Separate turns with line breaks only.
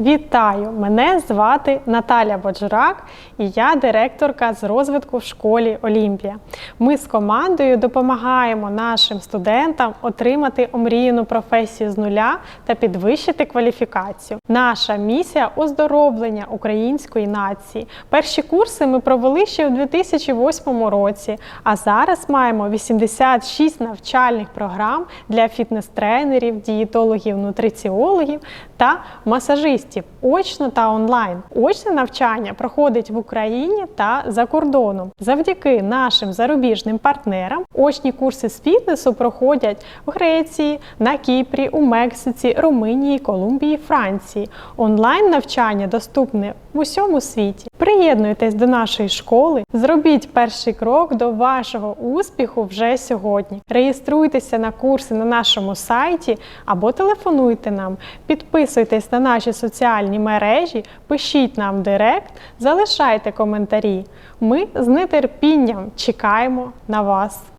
Вітаю! Мене звати Наталя Боджурак і я директорка з розвитку в школі Олімпія. Ми з командою допомагаємо нашим студентам отримати омріяну професію з нуля та підвищити кваліфікацію. Наша місія оздоровлення української нації. Перші курси ми провели ще у 2008 році, а зараз маємо 86 навчальних програм для фітнес-тренерів, дієтологів, нутриціологів та масажистів очно та онлайн. Очне навчання проходить в Україні та за кордоном. Завдяки нашим зарубіжним партнерам очні курси з фітнесу проходять в Греції, на Кіпрі, у Мексиці, Румунії, Колумбії, Франції. Онлайн навчання доступне в усьому світі. Приєднуйтесь до нашої школи, зробіть перший крок до вашого успіху вже сьогодні. Реєструйтеся на курси на нашому сайті або телефонуйте нам, підписуйтесь на наші соціальні мережі, пишіть нам директ, залишайте коментарі. Ми з нетерпінням чекаємо на вас.